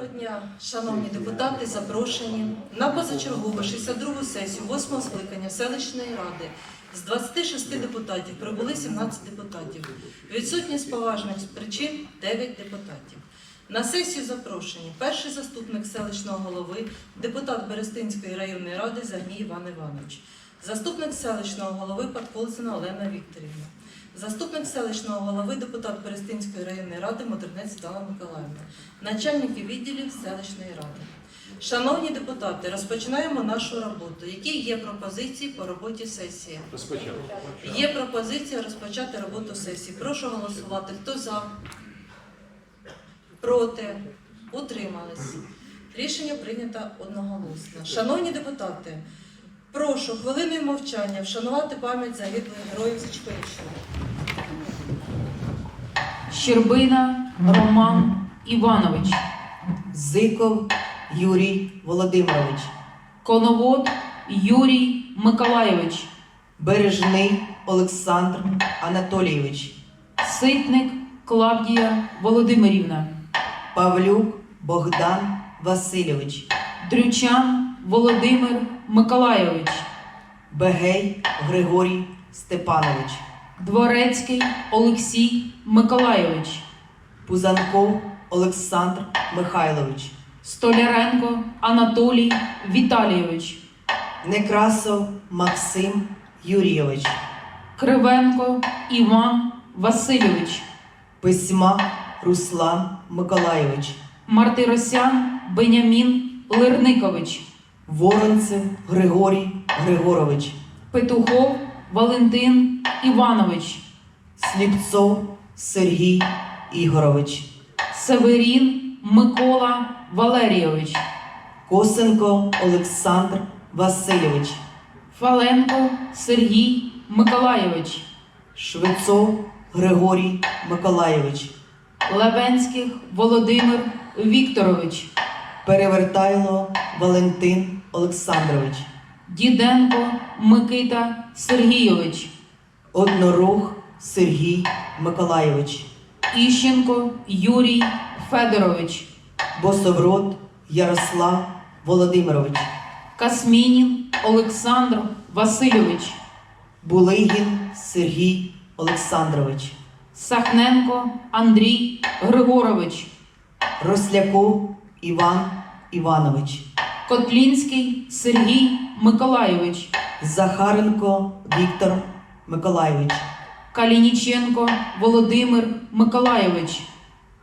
Доброго дня, шановні депутати, запрошені на позачергову 62 сесію 8 скликання селищної ради. З 26 депутатів прибули 17 депутатів. Відсутні з поважних причин 9 депутатів. На сесію запрошені перший заступник селищного голови, депутат Берестинської районної ради Загній Іван Іванович, заступник селищного голови Подколцина Олена Вікторівна, заступник селищного голови, депутат Берестинської районної ради Моторнець Світлана Миколаївна, начальники відділів селищної ради. Шановні депутати, розпочинаємо нашу роботу. Які є пропозиції по роботі сесії? Розпочали. Є пропозиція розпочати роботу сесії. Прошу голосувати. Хто за? Проти? Утримались. Рішення прийнято одноголосно. Шановні депутати, прошу хвилиною мовчання вшанувати пам'ять загиблих героїв Січковиччини. Щербина Роман Іванович, Зиков Юрій Володимирович, Коновод Юрій Миколайович, Бережний Олександр Анатолійович, Ситник Клавдія Володимирівна, Павлюк Богдан Васильович, Дрючан Володимир Миколайович, Бегей Григорій Степанович, Дворецький Олексій Миколайович, Пузанков Олександр Михайлович, Столяренко Анатолій Віталійович, Некрасов Максим Юрійович, Кривенко Іван Васильович, Письма Руслан Миколайович, Мартиросян Бенямін Лирникович, Воронцев Григорій Григорович, Петухов Валентин Іванович, Сліпцов Сергій Ігорович, Северін Микола Валерійович, Косенко Олександр Васильович, Фаленко Сергій Миколайович, Швецов Григорій Миколайович, Левенських Володимир Вікторович, Перевертайло Валентин Олександрович, Діденко Микита Сергійович, Однорух Сергій Миколайович, Іщенко Юрій Федорович, Босоврод Ярослав Володимирович, Касмінін Олександр Васильович, Булигін Сергій Олександрович, Сахненко Андрій Григорович, Росляков Іван Іванович, Котлінський Сергій Миколайович, Захаренко Віктор Миколайович, Калініченко Володимир Миколайович,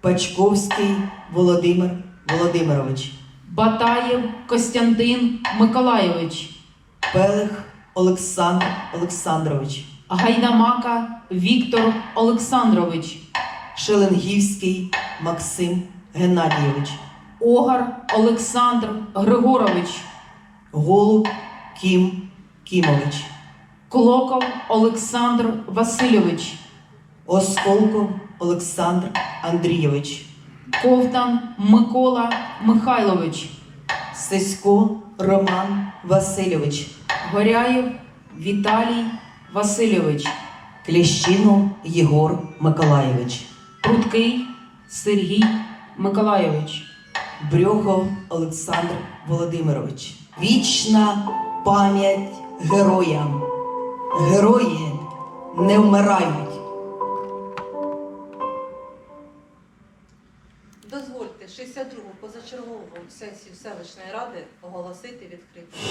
Пачковський Володимир Володимирович, Батаєв Костянтин Миколайович, Пелех Олександр Олександрович, Гайдамака Віктор Олександрович, Шеленгівський Максим Геннадійович, Огар Олександр Григорович, Голуб Кім Кімович, Клоков Олександр Васильович, Осколков Олександр Андрійович, Ковтан Микола Михайлович, Сисько Роман Васильович, Горяєв Віталій Васильович, Кліщинов Єгор Миколайович, Прудкий Сергій Миколайович. Брьохов Олександр Володимирович. Вічна пам'ять героям. Герої не вмирають. Дозвольте 62-го позачергову сесію селищної ради оголосити відкритою.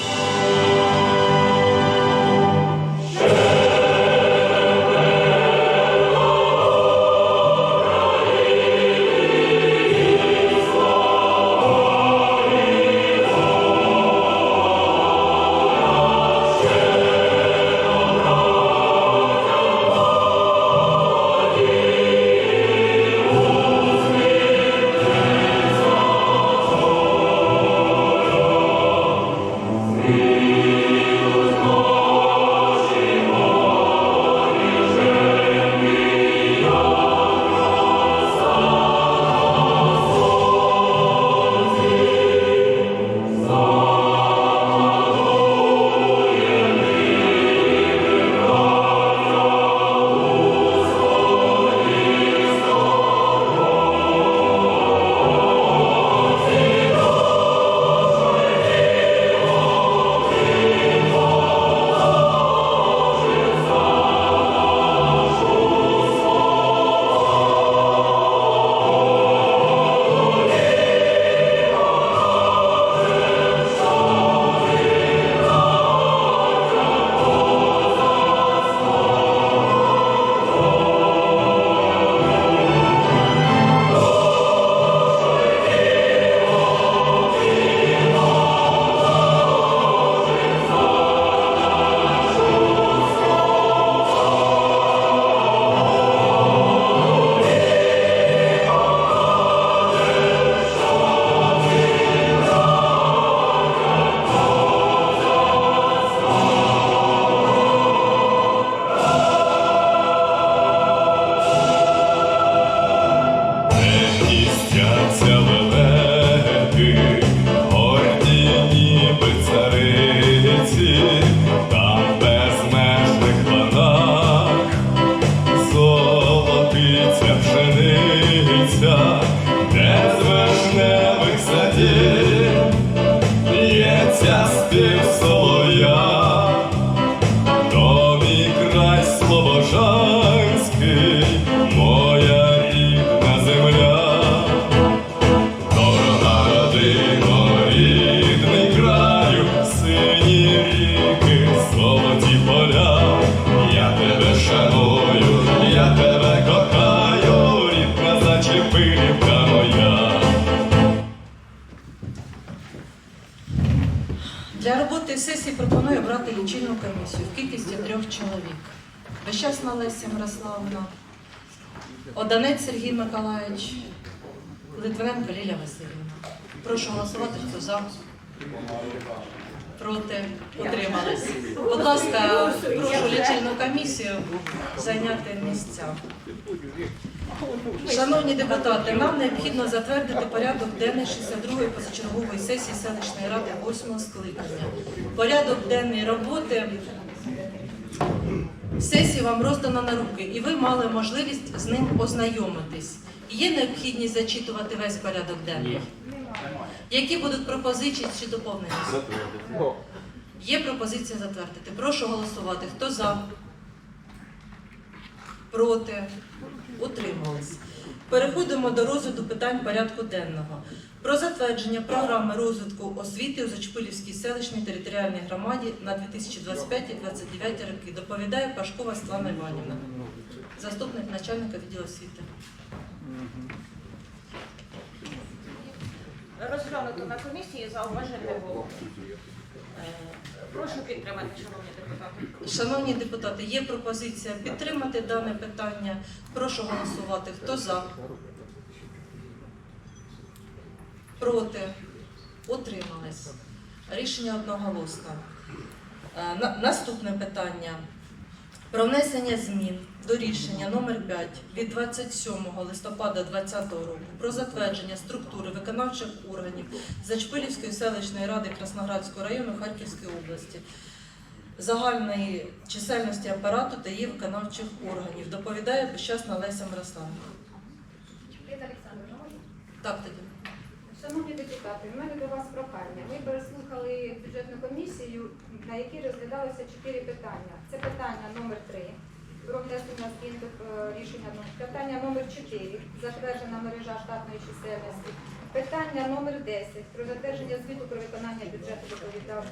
Сесії пропоную обрати лічильну комісію в кількості трьох чоловік. Вещасна Леся Мирославна, Оданець Сергій Миколаївич, Литвиненко Лілія Васильівна. Прошу голосувати, хто за. Проти утримались. Будь ласка, прошу лічильну комісію зайняти місця. Шановні депутати, нам необхідно затвердити порядок денний 62-ї позачергової сесії селищної ради 8 скликання. Порядок денний роботи сесії вам роздано на руки, і ви мали можливість з ним ознайомитись. Є необхідність зачитувати весь порядок денний? Які будуть пропозиції чи доповнення? Є пропозиція затвердити. Прошу голосувати. Хто за? Проти? Утримались. Переходимо до розгляду питань порядку денного. Про затвердження програми розвитку освіти у Зачпилівській селищній територіальній громаді на 2025-2029 роки. Доповідає Пашкова Світлана Іванівна, заступник начальника відділу освіти. Розглянуто на комісії, зауважень не було. Е, Прошу підтримати, шановні депутати. Шановні депутати, є пропозиція підтримати дане питання. Прошу голосувати. Хто за? Проти? Утримались. Рішення одноголосно. Е, на- Наступне питання. Про внесення змін до рішення номер 5 від 27 листопада 2020 року про затвердження структури виконавчих органів Зачпилівської селищної ради Красноградського району Харківської області, загальної чисельності апарату та її виконавчих органів. Доповідає безчасна Леся можна? Так тоді. Шановні депутати, в мене до вас прохання. Ми переслухали бюджетну комісію, на якій розглядалося чотири питання. Це питання номер 3 про внесення змін до е, рішення питання номер 4 затверджена мережа штатної чисельності. Питання номер 10 про затвердження звіту про виконання бюджету доповідав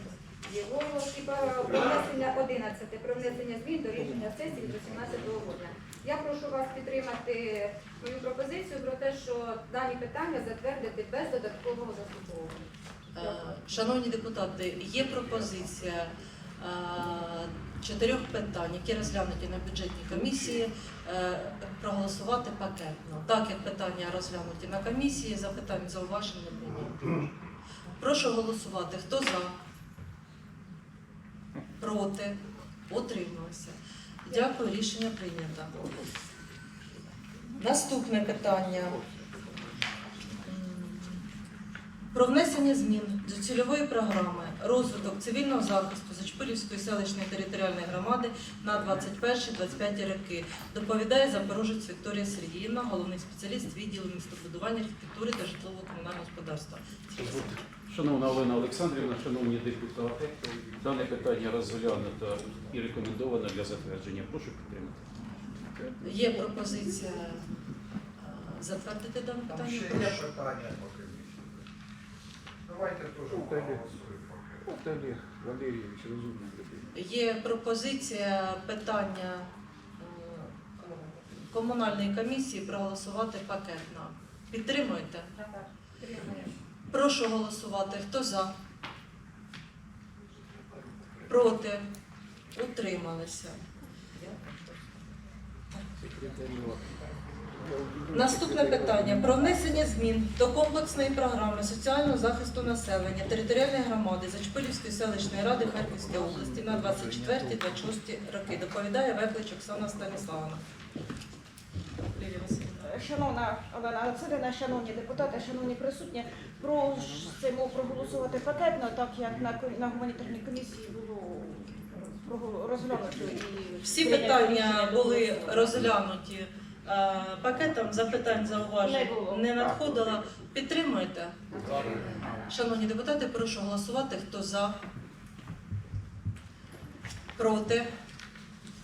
Єволов про внесення 11 про внесення змін до рішення сесії від 18 грудня. Я прошу вас підтримати мою пропозицію про те, що дані питання затвердити без додаткового заслуховування. Е, Шановні депутати, є пропозиція е, чотирьох питань, які розглянуті на бюджетній комісії, е, проголосувати пакетно. Так як питання розглянуті на комісії, запитань зауважень не було. Прошу голосувати. Хто за? Проти? Утрималися. Дякую, рішення прийнято. Наступне питання. Про внесення змін до цільової програми розвиток цивільного захисту Зачпилівської селищної територіальної громади на 21-25 роки. Доповідає Запорожець Вікторія Сергіївна, головний спеціаліст відділу містобудування, архітектури та житлово-комунального господарства. Шановна Олена Олександрівна, шановні депутати, дане питання розглянуто і рекомендовано для затвердження. Прошу підтримати. Є пропозиція е, затвердити дане Там питання. ще є питання по комісії. Давайте теж проголосуємо. От Валерійович розумний людина. Є пропозиція питання е, комунальної комісії проголосувати пакетно. Підтримуєте? Прошу голосувати. Хто за? Проти? Утрималися. Наступне питання про внесення змін до комплексної програми соціального захисту населення територіальної громади Зачпилівської селищної ради Харківської області на 24-26 роки. Доповідає Веклич Оксана Станіславовна. Шановна Олена Олександрівна, шановні депутати, шановні присутні, просимо проголосувати пакетно, так як на, на гуманітарній комісії було розглянуто і Всі питання були розглянуті е, пакетом, запитань Не зауважень було. не надходило. Підтримуєте? Шановні депутати, прошу голосувати. Хто за? Проти?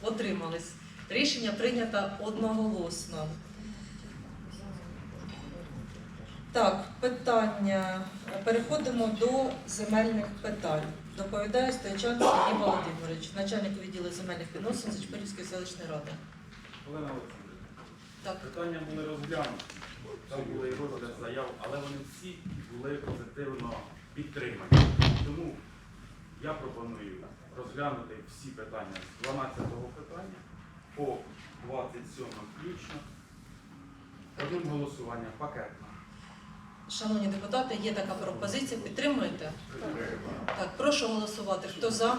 Отримались. Рішення прийнято одноголосно. Так, питання. Переходимо до земельних питань. Доповідає Стоячан Сергій Володимирович, начальник відділу земельних відносин Зачпилівської селищної ради. Олена Олександрівна, Так, питання були розглянуті, там були і розгляд заяв, але вони всі були позитивно підтримані. Тому Я пропоную розглянути всі питання з 12-го питання по 27 включно. Одним голосуванням пакетно. Шановні депутати, є така пропозиція. Підтримуєте? Так, прошу голосувати. Хто за?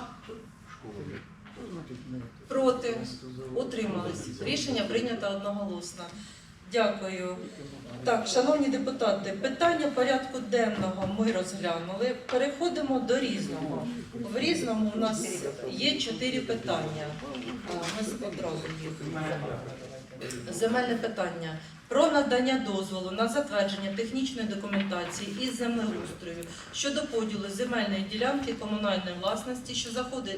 Проти? Утримались. Рішення прийнято одноголосно. Дякую. Так, шановні депутати, питання порядку денного ми розглянули. Переходимо до різного. В різному у нас є чотири питання. Ми одразу їх. Земельне питання про надання дозволу на затвердження технічної документації із землеустрою щодо поділу земельної ділянки комунальної власності, що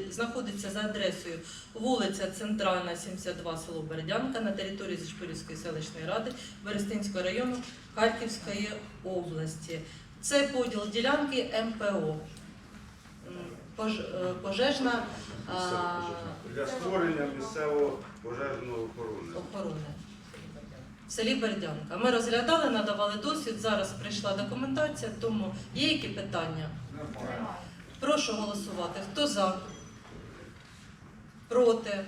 знаходиться за адресою вулиця Центральна, 72, село Бердянка на території Зачпилівської селищної ради Берестинського району Харківської області. Це поділ ділянки МПО. Е, Пожежна Для створення місцевого пожежного охорони. охорони в селі Бердянка. Ми розглядали, надавали досвід. Зараз прийшла документація, тому є які питання? Прошу голосувати. Хто за? Проти?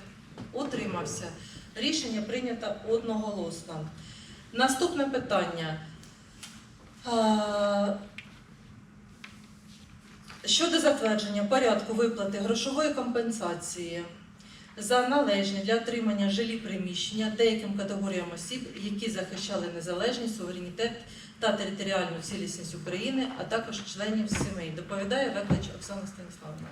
Утримався. Рішення прийнято одноголосно. Наступне питання. Щодо затвердження порядку виплати грошової компенсації за належні для отримання жилі приміщення деяким категоріям осіб, які захищали незалежність, суверенітет та територіальну цілісність України, а також членів сімей. Доповідає Веклич Оксана Станіславовна.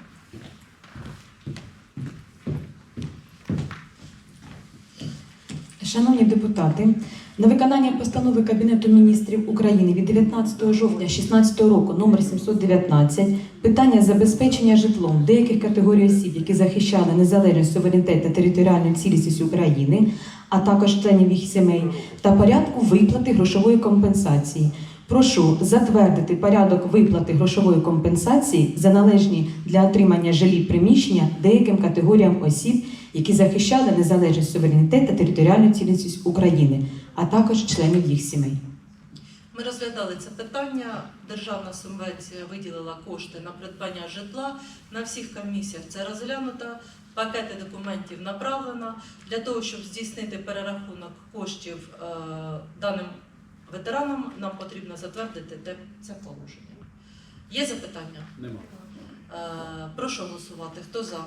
Шановні депутати, на виконання постанови Кабінету міністрів України від 19 жовтня 2016 року номер 719 питання забезпечення житлом деяких категорій осіб, які захищали незалежність, суверенітет та територіальну цілісність України, а також членів їх сімей, та порядку виплати грошової компенсації. Прошу затвердити порядок виплати грошової компенсації за належні для отримання жилі приміщення деяким категоріям осіб, які захищали незалежність суверенітет та територіальну цілісність України, а також членів їх сімей. Ми розглядали це питання. Державна субвенція виділила кошти на придбання житла. На всіх комісіях це розглянуто. Пакети документів направлено для того, щоб здійснити перерахунок коштів е, даним ветеранам. Нам потрібно затвердити те- це положення. Є запитання? Нема. Е, Прошу голосувати. Хто за?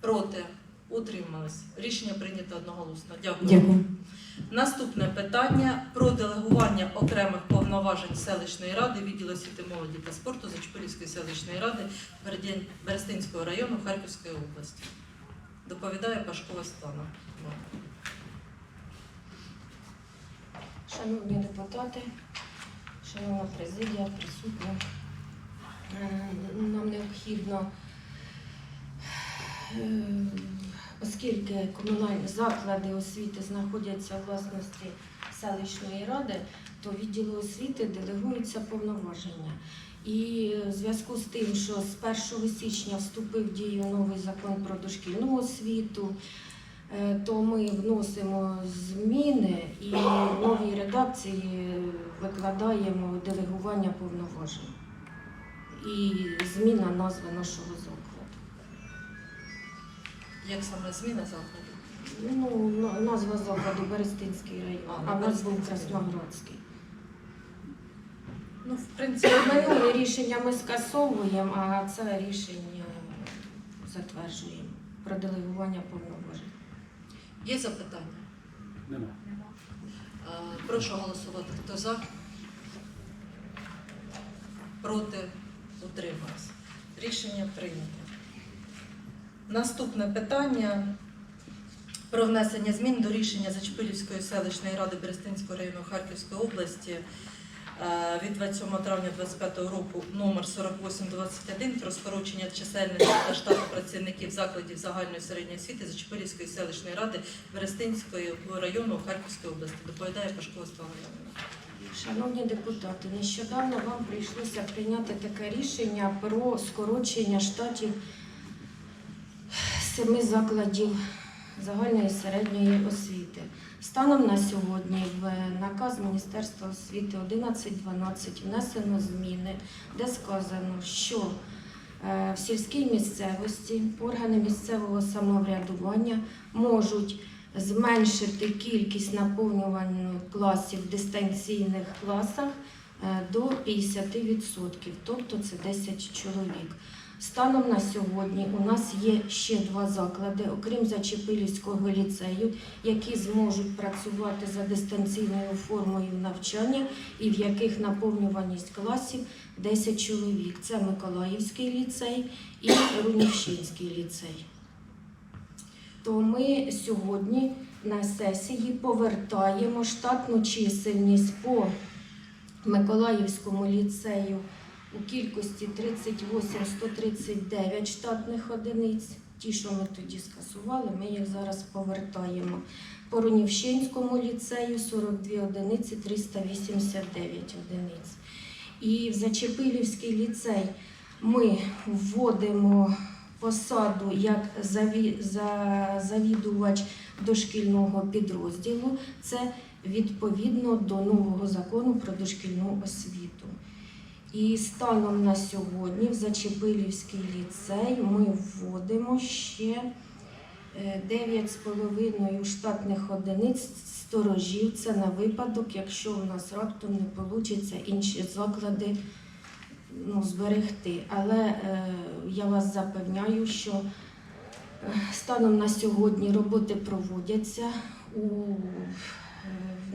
Проти? Утримались. Рішення прийнято одноголосно. Дякую. Дякую. Наступне питання про делегування окремих повноважень селищної ради відділу освіти молоді та спорту Зачпилівської селищної ради Берестинського району Харківської області. Доповідає Пашкова Світлана. Шановні депутати, шановна президія, присутні, Е, нам необхідно, оскільки комунальні заклади освіти знаходяться у власності селищної ради, то відділу освіти делегуються повноваження. І в зв'язку з тим, що з 1 січня вступив в дію новий закон про дошкільну освіту, Е, то ми вносимо зміни і в новій редакції викладаємо делегування повноважень і зміна назви нашого закладу. Як саме зміна закладу? Ну, на- назва закладу Берестинський район, А, а в нас був Берестинський. Красноградський. Ну, в принципі, Минуле рішення ми скасовуємо, а це рішення затверджуємо про делегування повноважень. є запитання? Нема. Е, Прошу голосувати. Хто за? Проти? Утримався. Рішення прийнято. Наступне питання про внесення змін до рішення Зачпилівської селищної ради Берестинського району Харківської області е, від 27 травня 2025 року номер 4821 про скорочення чисельності та штату працівників закладів загальної середньої освіти Зачпилівської селищної ради Берестинського району Харківської області. Доповідає Пашкова Слава Шановні депутати, нещодавно вам прийшлося прийняти таке рішення про скорочення штатів семи закладів загальної середньої освіти. Станом на сьогодні в наказ Міністерства освіти 11.12 внесено зміни, де сказано, що Е, В сільській місцевості органи місцевого самоврядування можуть зменшити кількість наповнювання класів в дистанційних класах е, до 50%, тобто це 10 чоловік. Станом на сьогодні у нас є ще два заклади, окрім Зачепилівського ліцею, які зможуть працювати за дистанційною формою навчання і в яких наповнюваність класів 10 чоловік. Це Миколаївський ліцей і Рунівщинський ліцей. То ми сьогодні на сесії повертаємо штатну чисельність по Миколаївському ліцею у кількості 38 139 штатних одиниць. Ті, що ми тоді скасували, ми їх зараз повертаємо. По Рунівщинському ліцею 42 одиниці 389 одиниць. І в Зачепилівський ліцей ми вводимо посаду як завідувач дошкільного підрозділу. Це відповідно до нового закону про дошкільну освіту. І станом на сьогодні в Зачепилівський ліцей ми вводимо ще е, 9,5 штатних одиниць сторожів. Це на випадок, якщо у нас раптом не вийде інші заклади ну, зберегти. Але е, я вас запевняю, що е, станом на сьогодні роботи проводяться у е,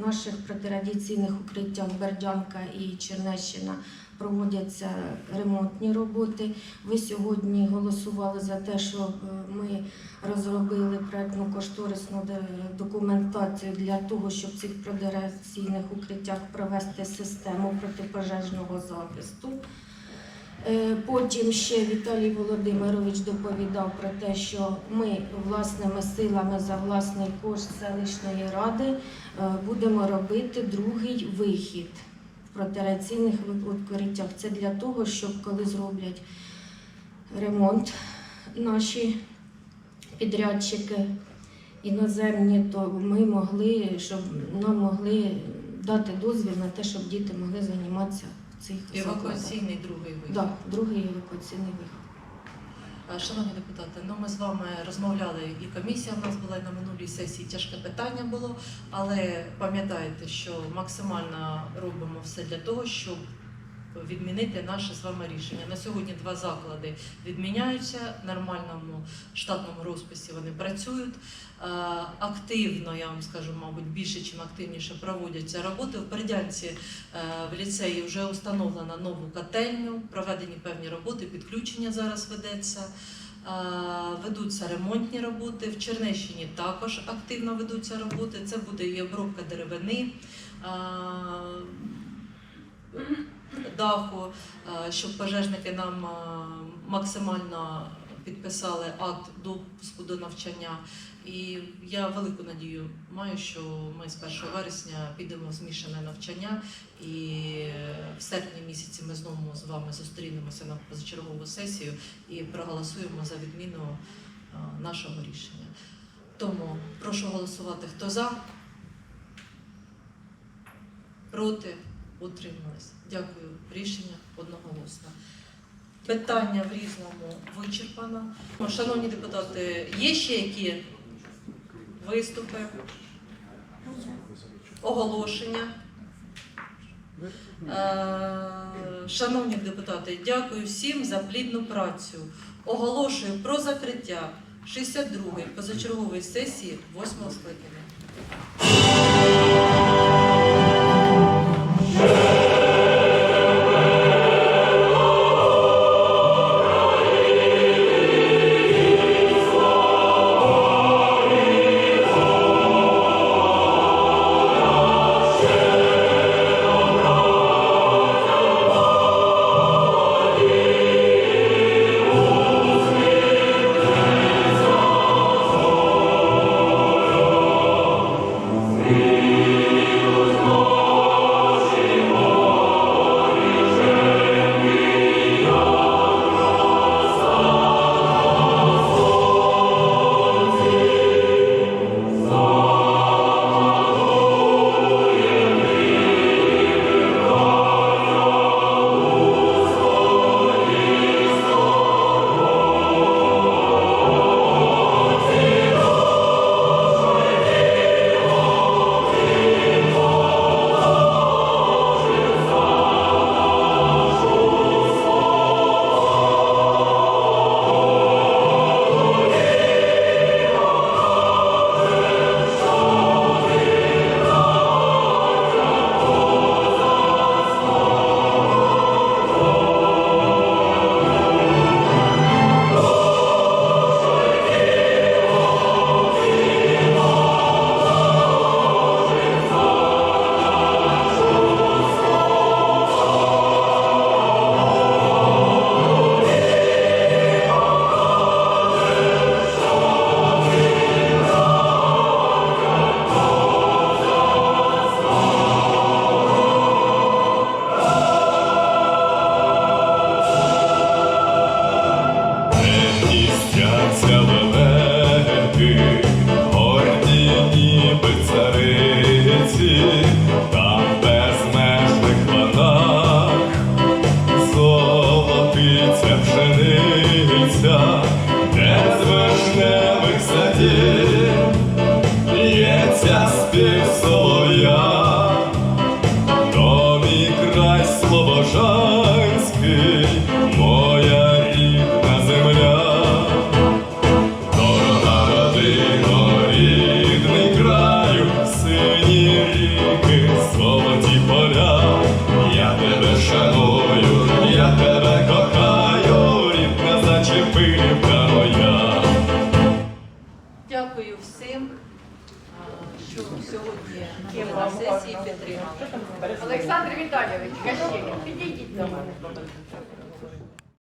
наших протирадіаційних укриттях Бердянка і Чернещина проводяться ремонтні роботи. Ви сьогодні голосували за те, щоб е, ми розробили проектну кошторисну документацію для того, щоб в цих протирадіаційних укриттях провести систему протипожежного захисту. Е, Потім ще Віталій Володимирович доповідав про те, що ми власними силами за власний кошт селищної ради е, будемо робити другий вихід протираційних укриттях. Це для того, щоб коли зроблять ремонт наші підрядчики іноземні, то ми могли, щоб нам могли дати дозвіл на те, щоб діти могли займатися в цих закладах. Евакуаційний другий вихід. Да, другий евакуаційний вихід. Е, Шановні депутати, ну ми з вами розмовляли, і комісія в нас була на минулій сесії. Тяжке питання було, але пам'ятайте, що максимально робимо все для того, щоб відмінити наше з вами рішення. На сьогодні два заклади відміняються в нормальному штатному розписі. Вони працюють Е, активно. Я вам скажу, мабуть, більше, ніж активніше проводяться роботи. В Бердянці е, в ліцеї вже установлено нову котельню, проведені певні роботи, підключення зараз ведеться. Е, Ведуться ремонтні роботи. В Чернещині також активно ведуться роботи. Це буде і обробка деревини, даху, е, щоб пожежники нам е, максимально підписали акт допуску до навчання. І я велику надію маю, що ми з 1 вересня підемо в змішане навчання, і в серпні місяці ми знову з вами зустрінемося на позачергову сесію і проголосуємо за відміну е, нашого рішення. Тому прошу голосувати, хто за, проти, утримались. Дякую. Рішення одноголосно. Питання в різному вичерпано. Шановні депутати, є ще які виступи, оголошення? Е, Шановні депутати, дякую всім за плідну працю. Оголошую про закриття 62-ї позачергової сесії 8-го скликання.